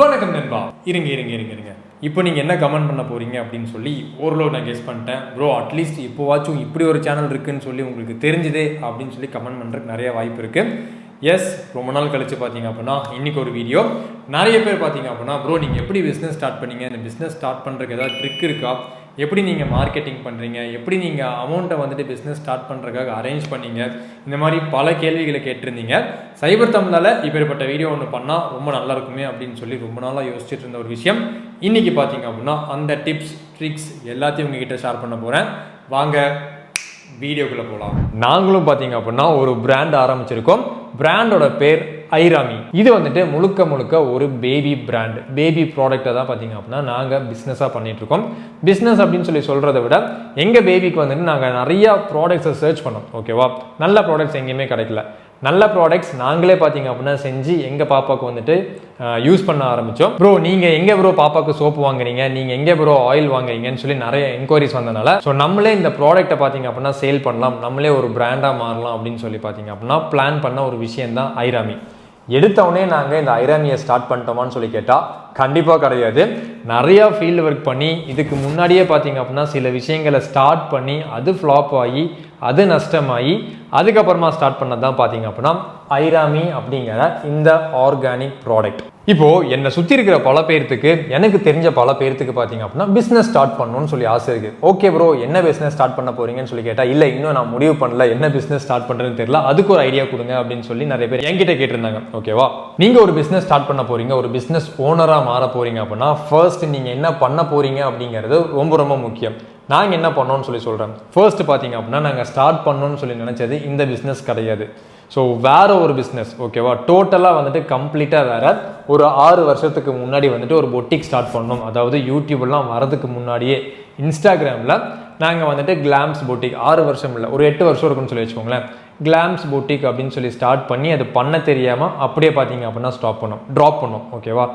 வணக்கம் நண்பா. இருங்க இருங்க இருங்க இருங்க. இப்போ நீங்கள் என்ன கமெண்ட் பண்ண போறீங்க அப்படின்னு சொல்லி ஓரளவு நான் கெஸ் பண்ணிட்டேன். ப்ரோ அட்லீஸ்ட் இப்போவாச்சும் இப்படி ஒரு சேனல் இருக்குன்னு சொல்லி உங்களுக்கு தெரிஞ்சுதே அப்படின்னு சொல்லி கமெண்ட் பண்ணுறதுக்கு நிறைய வாய்ப்பு இருக்குது எஸ் ரொம்ப நாள் கழிச்சு பார்த்தீங்க அப்படின்னா இன்னைக்கு ஒரு வீடியோ நிறைய பேர் பார்த்தீங்க அப்படின்னா ப்ரோ நீங்கள் எப்படி பிஸ்னஸ் ஸ்டார்ட் பண்ணீங்க? இந்த பிஸ்னஸ் ஸ்டார்ட் பண்ணுறதுக்கு ஏதாவது ட்ரிக் இருக்கா? எப்படி நீங்கள் மார்க்கெட்டிங் பண்ணுறீங்க எப்படி நீங்கள் அமௌண்ட்டை வந்துட்டு பிஸ்னஸ் ஸ்டார்ட் பண்ணுறதுக்காக அரேஞ்ச் பண்ணீங்க? இந்த மாதிரி பல கேள்விகளை கேட்டிருந்தீங்க. சைபர் தமிழால் இப்பேற்பட்ட வீடியோ ஒன்று பண்ணால் ரொம்ப நல்லா இருக்குமே அப்படின்னு சொல்லி ரொம்ப நாளாக யோசிச்சுட்டு இருந்த ஒரு விஷயம். இன்றைக்கி பார்த்தீங்க அப்படின்னா அந்த டிப்ஸ் ட்ரிக்ஸ் எல்லாத்தையும் உங்ககிட்ட ஷேர் பண்ண போகிறேன் வாங்க வீடியோக்குள்ளே போகலாம் நாங்களும் பார்த்தீங்க அப்படின்னா ஒரு பிராண்ட் ஆரம்பிச்சிருக்கோம். பிராண்டோட பேர் ஐராமி. இது வந்துட்டு முழுக்க முழுக்க ஒரு பேபி பிராண்ட் பேபி ப்ராடக்டை தான் பார்த்தீங்க அப்படின்னா நாங்கள் பிஸ்னஸாக பண்ணிகிட்ருக்கோம் பிஸ்னஸ் அப்படின்னு சொல்லி சொல்கிறத விட எங்கள் பேபிக்கு வந்துட்டு நாங்கள் நிறையா ப்ராடக்ட்ஸை சர்ச் பண்ணோம். ஓகேவா நல்ல ப்ராடக்ட்ஸ் எங்கேயுமே கிடைக்கல. நல்ல ப்ராடக்ட்ஸ் நாங்களே பார்த்தீங்க அப்படின்னா செஞ்சு எங்கள் பாப்பாவுக்கு வந்துட்டு யூஸ் பண்ண ஆரம்பித்தோம் ப்ரோ நீங்கள் எங்கே ப்ரோ பாப்பாவுக்கு சோப்பு வாங்குறீங்க? நீங்கள் எங்கே ப்ரோ ஆயில் வாங்குறீங்கன்னு சொல்லி நிறைய என்கொயரிஸ் வந்தனால ஸோ நம்மளே இந்த ப்ராடக்ட்டை பார்த்தீங்க அப்படின்னா சேல் பண்ணலாம். நம்மளே ஒரு பிராண்டாக மாறலாம் அப்படின்னு சொல்லி பார்த்தீங்க அப்படின்னா பிளான் பண்ண ஒரு விஷயம் தான் ஐராமி. எடுத்தவொடனே நாங்கள் இந்த ஐராமியை ஸ்டார்ட் பண்ணிட்டோமான்னு சொல்லி கேட்டால் கண்டிப்பாக கிடையாது. நிறையா ஃபீல்டு ஒர்க் பண்ணி இதுக்கு முன்னாடியே பார்த்தீங்க அப்படின்னா சில விஷயங்களை ஸ்டார்ட் பண்ணி அது ஃப்ளாப் ஆகி அது நஷ்டமாகி அதுக்கப்புறமா ஸ்டார்ட் பண்ணது தான் பார்த்தீங்க அப்படின்னா ஐராமி அப்படிங்கிற இந்த ஆர்கானிக் ப்ராடக்ட் இப்போ என்னை சுற்றி இருக்கிற பல பேர்த்துக்கு எனக்கு தெரிஞ்ச பல பேர்த்துக்கு பார்த்தீங்க அப்படின்னா பிஸ்னஸ் ஸ்டார்ட் பண்ணணும்னு சொல்லி ஆசை இருக்குது ஓகே ப்ரோ என்ன பிஸ்னஸ் ஸ்டார்ட் பண்ண போறீங்கன்னு சொல்லி கேட்டால் இல்லை இன்னும் நான் முடிவு பண்ணல என்ன பிஸ்னஸ் ஸ்டார்ட் பண்ணுறதுன்னு தெரியல அதுக்கு ஒரு ஐடியா கொடுங்க அப்படின்னு சொல்லி நிறைய பேர் என்கிட்ட கேட்டிருந்தாங்க. ஓகேவா நீங்கள் ஒரு பிஸ்னஸ் ஸ்டார்ட் பண்ண போறீங்க ஒரு பிஸ்னஸ் ஓனராக மாற போறீங்க அப்படின்னா ஃபர்ஸ்ட் நீங்கள் என்ன பண்ண போறீங்க அப்படிங்கிறது ரொம்ப ரொம்ப முக்கியம். நாங்கள் என்ன பண்ணோம்னு சொல்லி சொல்கிறேன் ஃபர்ஸ்ட் பார்த்தீங்க அப்படின்னா நாங்கள் ஸ்டார்ட் பண்ணோம்னு சொல்லி நினச்சது இந்த பிஸ்னஸ் கிடையாது. ஸோ வேறு ஒரு பிஸ்னஸ் ஓகேவா டோட்டலாக வந்துட்டு கம்ப்ளீட்டாக வேறு ஒரு ஆறு வருஷத்துக்கு முன்னாடி வந்துட்டு ஒரு பொட்டிக் ஸ்டார்ட் பண்ணோம். அதாவது யூடியூப்லாம் வரதுக்கு முன்னாடியே இன்ஸ்டாகிராமில் நாங்கள் வந்துட்டு கிளாம்ஸ் பொட்டிக் ஆறு வருஷம் இல்லை ஒரு எட்டு வருஷம் இருக்குன்னு சொல்லி வச்சுக்கோங்களேன். கிளாம்ஸ் பூட்டிக் அப்படின்னு சொல்லி ஸ்டார்ட் பண்ணி அது பண்ண தெரியாமல் அப்படியே பார்த்தீங்க அப்படின்னா ஸ்டாப் பண்ணோம். ட்ராப் பண்ணோம். ஓகேவா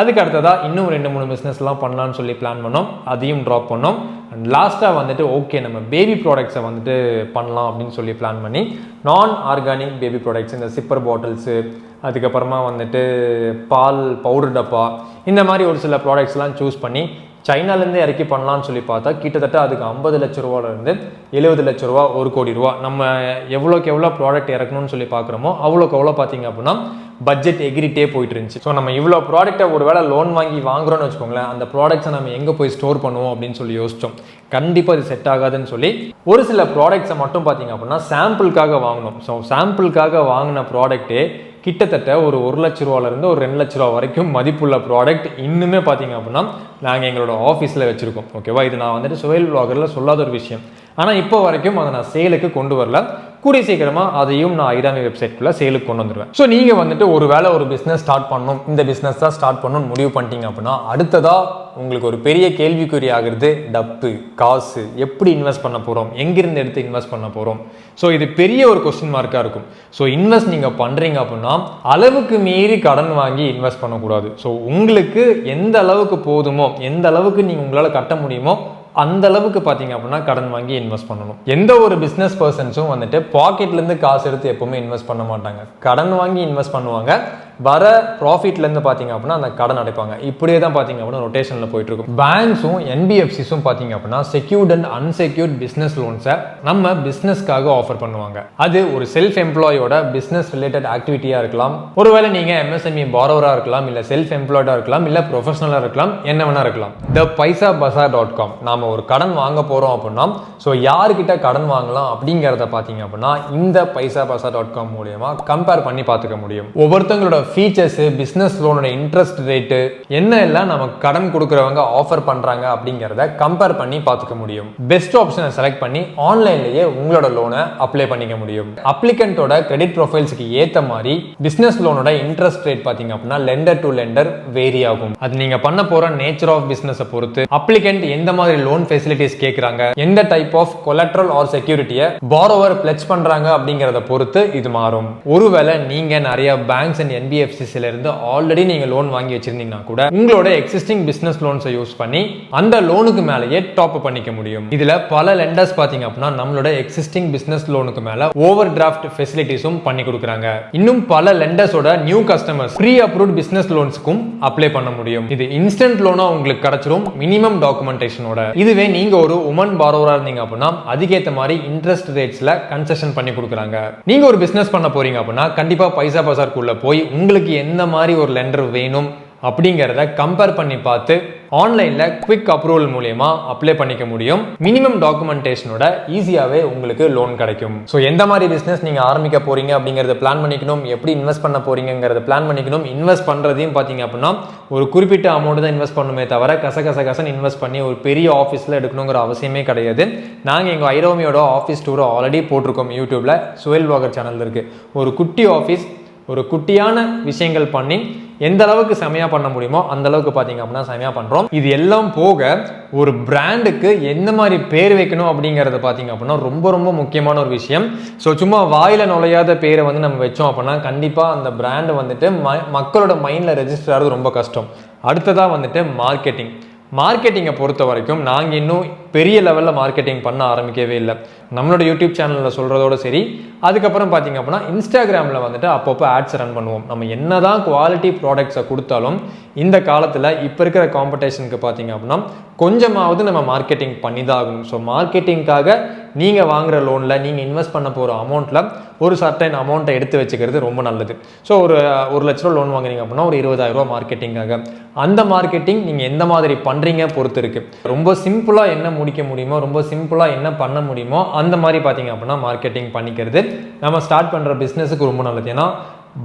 அதுக்கு அடுத்ததாக இன்னும் ரெண்டு மூணு பிஸ்னஸ்லாம் பண்ணலான்னு சொல்லி பிளான் பண்ணோம். அதையும் ட்ராப் பண்ணோம். அண்ட் லாஸ்ட்டாக வந்துட்டு ஓகே நம்ம பேபி ப்ராடக்ட்ஸை வந்துட்டு பண்ணலாம் அப்படின்னு சொல்லி பிளான் பண்ணி நான் ஆர்கானிக் பேபி ப்ராடக்ட்ஸ் இந்த சிப்பர் பாட்டில்ஸு அதுக்கப்புறமா வந்துட்டு பால் பவுடர் டப்பா இந்த மாதிரி ஒரு சில ப்ராடக்ட்ஸ்லாம் சூஸ் பண்ணி சைனாலேருந்து இறக்கி பண்ணலாம்னு சொல்லி பார்த்தா கிட்டத்தட்ட அதுக்கு ஐம்பது லட்ச ரூபாலேருந்து எழுபது லட்ச ரூபா ஒரு கோடி ரூபா நம்ம எவ்வளோக்கு எவ்வளோ ப்ராடக்ட் இறக்கணும்னு சொல்லி பார்க்குறோமோ அவ்வளோக்கு எவ்வளோ பார்த்தீங்க அப்படின்னா பட்ஜெட் எகிரிட்டே போயிட்டு இருந்துச்சு. ஸோ நம்ம இவ்வளோ ப்ராடக்ட்டை ஒரு வேளை லோன் வாங்கி வாங்குறோன்னு வச்சுக்கோங்களேன் அந்த ப்ராடக்ட்ஸை நம்ம எங்கே போய் ஸ்டோர் பண்ணுவோம் அப்படின்னு சொல்லி யோசித்தோம் கண்டிப்பாக இது செட் ஆகாதுன்னு சொல்லி ஒரு சில ப்ராடக்ட்ஸை மட்டும் பார்த்தீங்க அப்படின்னா சாம்பிளுக்காக வாங்கணும். ஸோ சாம்பிளுக்காக வாங்கின ப்ராடக்ட்டே கிட்டத்தட்ட ஒரு ஒரு லட்ச ரூபாலேருந்து ஒரு ரெண்டு லட்ச ரூபா வரைக்கும் மதிப்புள்ள ப்ராடக்ட் இன்னுமே பார்த்தீங்க அப்படின்னா நாங்கள் எங்களோட ஆஃபீஸில் வச்சுருக்கோம். ஓகேவா இது நான் வந்துட்டு சுவைல் ப்ளாகரில் சொல்லாத ஒரு விஷயம். ஆனால் இப்போ வரைக்கும் அதை நான் சேலுக்கு கொண்டு வரல. கூடிய சீக்கிரமாக அதையும் நான் ஐராமி வெப்சைட்குள்ளே சேலுக்கு கொண்டு வந்துடுவேன் ஸோ நீங்கள் வந்துட்டு ஒரு வேளை ஒரு பிஸ்னஸ் ஸ்டார்ட் பண்ணணும். இந்த பிஸ்னஸ் தான் ஸ்டார்ட் பண்ணணும்னு முடிவு பண்ணிட்டீங்க அப்படின்னா அடுத்ததாக உங்களுக்கு ஒரு பெரிய கேள்விக்குறி ஆகிறது டப்பு காசு. எப்படி இன்வெஸ்ட் பண்ண போகிறோம் எங்கிருந்து எடுத்து இன்வெஸ்ட் பண்ண போகிறோம் ஸோ இது பெரிய ஒரு கொஸ்டின் மார்க்காக இருக்கும். ஸோ இன்வெஸ்ட் நீங்கள் பண்ணுறீங்க அப்படின்னா அளவுக்கு மீறி கடன் வாங்கி இன்வெஸ்ட் பண்ணக்கூடாது. ஸோ உங்களுக்கு எந்த அளவுக்கு போதுமோ எந்த அளவுக்கு நீங்கள் உங்களால் கட்ட முடியுமோ அந்த அளவுக்கு பார்த்தீங்க அப்படின்னா கடன் வாங்கி இன்வெஸ்ட் பண்ணணும். எந்த ஒரு பிஸ்னஸ் பர்சன்ஸும் வந்துட்டு பாக்கெட்லேருந்து காசு எடுத்து எப்பவுமே இன்வெஸ்ட் பண்ண மாட்டாங்க. கடன் வாங்கி இன்வெஸ்ட் பண்ணுவாங்க. வர ப்ராஃபிட்லேருந்து பார்த்தீங்க அப்படின்னா அந்த கடன் அடைப்பாங்க. இப்படியே தான் பார்த்தீங்க அப்படின்னா ரொட்டேஷனில் போயிட்டு இருக்கும். பேங்க்ஸும் என்பிஎஃப்சிஸும் பார்த்தீங்க அப்படின்னா செக்யூர்ட் அண்ட் அன்செக்யூர்ட் பிஸ்னஸ் லோன்ஸை நம்ம பிஸ்னஸ்க்காக ஆஃபர் பண்ணுவாங்க. அது ஒரு செல்ஃப் எம்ப்ளாயோட பிஸ்னஸ் ரிலேட்டட் ஆக்டிவிட்டியாக இருக்கலாம். ஒருவேளை நீங்கள் எம்எஸ்எம்இ பாரோவராக இருக்கலாம் இல்லை செல்ஃப் எம்ப்ளாய்டாக இருக்கலாம் இல்லை ப்ரொஃபஷனலாக இருக்கலாம் என்ன வேணா இருக்கலாம். த பைசா பசா டாட் காம் நாம் ஒரு கடன் வாங்க போகிறோம் அப்படின்னா ஸோ யாருக்கிட்ட கடன் வாங்கலாம் அப்படிங்கிறத பார்த்தீங்க அப்படின்னா இந்த பைசா பசா டாட் காம் மூலயமா கம்பேர் பண்ணி பார்த்துக்க முடியும். ஒவ்வொருத்தங்களோட ஃபீச்சர்ஸு பிஸ்னஸ் லோனோட இன்ட்ரெஸ்ட் ரேட்டு என்ன எல்லாம் நமக்கு கடன் கொடுக்குறவங்க ஆஃபர் பண்ணுறாங்க அப்படிங்கிறத கம்பேர் பண்ணி பார்த்துக்க முடியும். பெஸ்ட் ஆப்ஷனை செலக்ட் பண்ணி ஆன்லைன்லேயே உங்களோட லோனை அப்ளை பண்ணிக்க முடியும். அப்ளிகண்ட்டோட கிரெடிட் ப்ரொஃபைல்ஸ்க்கு ஏற்ற மாதிரி பிஸ்னஸ் லோனோட இன்ட்ரெஸ்ட் ரேட் பார்த்தீங்க அப்படின்னா லெண்டர் டு லெண்டர் வேரி ஆகும். அது நீங்கள் பண்ண போகிற நேச்சர் ஆஃப் பிஸ்னஸை பொறுத்து. அப்ளிகண்ட் எந்த மாதிரி லோன் ஃபெசிலிட்டிஸ் கேட்குறாங்க எந்த டைப் ஆஃப் கொலட்ரல் ஆர் செக்யூரிட்டியை பாரோவர் பிளச் பண்ணுறாங்க அப்படிங்கிறத பொறுத்து இது மாறும். ஒருவேளை நீங்கள் நிறைய பேங்க்ஸ் அண்ட் என்பிஎஃப்சிசில இருந்து ஆல்ரெடி நீங்கள் லோன் வாங்கி வச்சிருந்தீங்கன்னா கூட உங்களோட எக்ஸிஸ்டிங் பிஸ்னஸ் லோன்ஸை யூஸ் பண்ணி அந்த லோனுக்கு மேலேயே டாப் பண்ணிக்க முடியும். இதில் பல லெண்டர்ஸ் பார்த்தீங்க அப்படின்னா நம்மளோட எக்ஸிஸ்டிங் பிஸ்னஸ் லோனுக்கு மேலே ஓவர் டிராஃப்ட் ஃபெசிலிட்டிஸும் பண்ணி கொடுக்குறாங்க. இன்னும் பல லெண்டர்ஸோட new customers pre approved business லோன்ஸ்க்கும் apply பண்ண முடியும். இது இன்ஸ்டன்ட் லோனாக உங்களுக்கு கிடைச்சிரும் மினிமம் டாக்குமெண்டேஷனோட இதுவே நீங்க ஒரு உமன் பாரோவராக இருந்தீங்க அப்படின்னா அதுக்கேற்ற மாதிரி இன்ட்ரெஸ்ட் ரேட்ஸில் கன்செஷன் பண்ணி கொடுக்குறாங்க. நீங்க ஒரு பிசினஸ் பண்ண போறீங்க அப்படின்னா கண்டிப்பா பைசா பசார்க்குள்ளே போய் உங்களுக்கு எந்த மாதிரி ஒரு லெண்டர் வேணும் அப்படிங்கிறத கம்பேர் பண்ணி பார்த்து ஆன்லைனில் குவிக் அப்ரூவல் மூலயமா அப்ளை பண்ணிக்க முடியும். மினிமம் டாக்குமெண்டேஷனோட ஈஸியாகவே உங்களுக்கு லோன் கிடைக்கும். ஸோ எந்த மாதிரி பிஸ்னஸ் நீங்கள் ஆரம்பிக்க போகிறீங்க அப்படிங்கிறத பிளான் பண்ணிக்கணும் எப்படி இன்வெஸ்ட் பண்ண போகிறீங்கிறத பிளான் பண்ணிக்கணும். இன்வெஸ்ட் பண்ணுறதையும் பார்த்தீங்க அப்படின்னா ஒரு குறிப்பிட்ட அமௌண்ட் தான் இன்வெஸ்ட் பண்ணுமே தவிர கச கச இன்வெஸ்ட் பண்ணி ஒரு பெரிய ஆஃபீஸில் எடுக்கணுங்கிற அவசியமே கிடையாது. நாங்கள் எங்கள் ஐரோமியோட ஆஃபீஸ் டூரை ஆல்ரெடி போட்டிருக்கோம் யூடியூப்பில் சுயல் வாகர் சேனல் இருக்குது ஒரு குட்டி ஆஃபீஸ் ஒரு குட்டியான விஷயங்கள் பண்ணி எந்த அளவுக்கு செமையா பண்ண முடியுமோ அந்த அளவுக்கு பார்த்தீங்க அப்படின்னா செமையாக பண்ணுறோம் இது எல்லாம் போக ஒரு பிராண்டுக்கு எந்த மாதிரி பேர் வைக்கணும் அப்படிங்கிறத பார்த்தீங்க அப்படின்னா ரொம்ப ரொம்ப முக்கியமான ஒரு விஷயம். ஸோ சும்மா வாயில் நுழையாத பேரை வந்து நம்ம வச்சோம் அப்படின்னா கண்டிப்பாக அந்த பிராண்டை வந்துட்டு ம- மக்களோட மைண்டில் ரெஜிஸ்டர் ஆகிறது ரொம்ப கஷ்டம். அடுத்ததாக வந்துட்டு மார்க்கெட்டிங் மார்க்கெட்டிங்கை பொறுத்த வரைக்கும் நாங்கள் இன்னும் பெரிய லெவலில் மார்க்கெட்டிங் பண்ண ஆரம்பிக்கவே இல்லை. நம்மளோட யூடியூப் சேனலில் சொல்கிறதோட சரி. அதுக்கப்புறம் பார்த்தீங்க அப்படின்னா இன்ஸ்டாகிராமில் வந்துட்டு அப்பப்போ ஆட்ஸ் ரன் பண்ணுவோம். நம்ம என்ன தான் குவாலிட்டி ப்ராடக்ட்ஸை கொடுத்தாலும் இந்த காலத்தில் இப்போ இருக்கிற காம்படிஷனுக்கு பார்த்தீங்க அப்படின்னா கொஞ்சமாவது நம்ம மார்க்கெட்டிங் பண்ணி தான் ஆகணும். ஸோ மார்க்கெட்டிங்காக நீங்கள் வாங்குகிற லோனில் நீங்கள் இன்வெஸ்ட் பண்ண போகிற அமௌண்ட்டில் ஒரு சர்டைன் அமௌண்ட்டை எடுத்து வச்சுக்கிறது ரொம்ப நல்லது. ஸோ ஒரு ஒரு லட்ச ரூபா லோன் வாங்குறீங்க அப்படின்னா ஒரு இருபதாயிரம் மார்க்கெட்டிங்காக அந்த மார்க்கெட்டிங் நீங்கள் எந்த மாதிரி பண்ணுறீங்க பொறுத்து இருக்குது ரொம்ப சிம்பிளாக என்ன முடிக்க முடியுமோ ரொம்ப சிம்பிளாக என்ன பண்ண முடியுமோ அந்த மாதிரி பார்த்தீங்க அப்படின்னா மார்க்கெட்டிங் பண்ணிக்கிறது நம்ம ஸ்டார்ட் பண்ணுற பிஸ்னஸுக்கு ரொம்ப நல்லது. ஏன்னா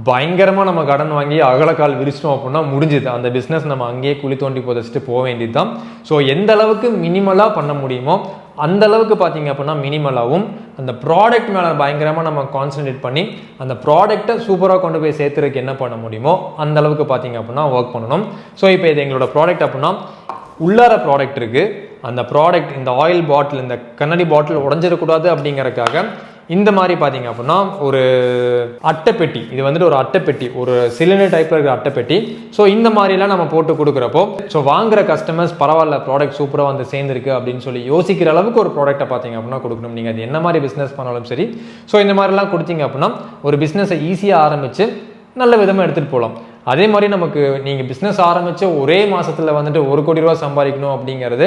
பயங்கரமாக நம்ம கடன் வாங்கி அகலக்கால் விரிச்சிட்டோம் அப்படின்னா முடிஞ்சுது. அந்த பிஸ்னஸ் நம்ம அங்கேயே குழி தோண்டி புதைச்சிட்டு போக வேண்டியது தான் ஸோ எந்த அளவுக்கு மினிமலாக பண்ண முடியுமோ அந்த அளவுக்கு பார்த்தீங்க அப்படின்னா மினிமலாகவும் அந்த ப்ராடக்ட் மேலே பயங்கரமாக நம்ம கான்சென்ட்ரேட் பண்ணி அந்த ப்ராடக்ட்டை சூப்பராக கொண்டு போய் சேர்த்துறதுக்கு என்ன பண்ண முடியுமோ அந்த அளவுக்கு பார்த்தீங்க அப்படின்னா ஒர்க் பண்ணணும். ஸோ இப்போ இது எங்களோட ப்ராடக்ட் அப்படின்னா உள்ளார ப்ராடக்ட் இருக்குது அந்த ப்ராடக்ட் இந்த ஆயில் பாட்டில் இந்த கண்ணாடி பாட்டில் உடஞ்சிடக்கூடாது அப்படிங்கிறக்காக இந்த மாதிரி பார்த்தீங்க அப்படின்னா ஒரு அட்டைப்பெட்டி இது வந்துட்டு ஒரு அட்டைப்பெட்டி ஒரு சிலிண்டர் டைப்பில் இருக்கிற அட்டைப்பெட்டி. ஸோ இந்த மாதிரிலாம் நம்ம போட்டு கொடுக்குறப்போ ஸோ வாங்குற கஸ்டமர்ஸ் பரவாயில்ல ப்ராடக்ட் சூப்பராக வந்து சேர்ந்துருக்கு அப்படின்னு சொல்லி யோசிக்கிற அளவுக்கு ஒரு ப்ராடக்ட்டை பார்த்தீங்க அப்படின்னா கொடுக்கணும். நீங்கள் அது என்ன மாதிரி பிஸ்னஸ் பண்ணாலும் சரி. ஸோ இந்த மாதிரிலாம் கொடுத்தீங்க அப்படின்னா ஒரு பிஸ்னஸை ஈஸியாக ஆரம்பித்து நல்ல விதமாக எடுத்துகிட்டு போகலாம் அதே மாதிரி நமக்கு நீங்கள் பிஸ்னஸ் ஆரம்பித்து ஒரே மாதத்தில் வந்துட்டு ஒரு கோடி ரூபா சம்பாதிக்கணும் அப்படிங்கிறது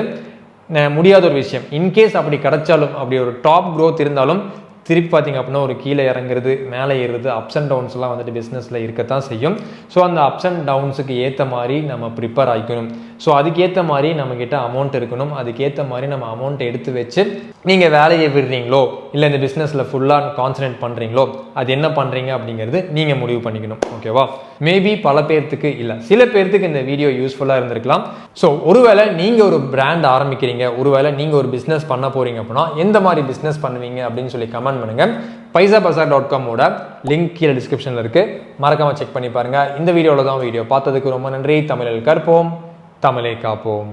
முடியாத ஒரு விஷயம். இன்கேஸ் அப்படி கிடைச்சாலும் அப்படி ஒரு டாப் க்ரோத் இருந்தாலும் திருப்பி பார்த்தீங்க அப்படின்னா ஒரு கீழே இறங்குறது மேலே ஏறுறது அப்ஸ் அண்ட் டவுன்ஸ்லாம் வந்துட்டு பிஸ்னஸில் இருக்கத்தான் செய்யும். ஸோ அந்த அப்ஸ் அண்ட் டவுன்ஸுக்கு ஏற்ற மாதிரி நம்ம ப்ரிப்பேர் ஆகிக்கணும் ஸோ அதுக்கேற்ற மாதிரி நம்மக்கிட்ட அமௌண்ட் இருக்கணும். அதுக்கேற்ற மாதிரி நம்ம அமௌண்ட்டை எடுத்து வச்சு நீங்கள் வேலையை விடுறீங்களோ இல்லை இந்த பிஸ்னஸில் ஃபுல்லாக கான்சன்ட்ரேட் பண்ணுறீங்களோ அது என்ன பண்ணுறீங்க அப்படிங்கிறது நீங்கள் முடிவு பண்ணிக்கணும். ஓகேவா மேபி பல பேர்த்துக்கு இல்லை. சில பேர்த்துக்கு இந்த வீடியோ யூஸ்ஃபுல்லாக இருந்திருக்கலாம். ஸோ ஒருவேளை நீங்கள் ஒரு பிராண்ட் ஆரம்பிக்கிறீங்க ஒருவேளை நீங்கள் ஒரு பிஸ்னஸ் பண்ண போகிறீங்க அப்படின்னா எந்த மாதிரி பிஸ்னஸ் பண்ணுவீங்க அப்படின்னு சொல்லி கமெண்ட் பண்ணுங்கள் பைசா பசார் டாட் காமோட லிங்க் கீழே டிஸ்கிரிப்ஷனில் இருக்குது மறக்காமல் செக் பண்ணி பாருங்கள் இந்த வீடியோவில் தான் வீடியோ பார்த்ததுக்கு ரொம்ப நன்றி. தமிழில் கற்போம். தமிழை காப்போம்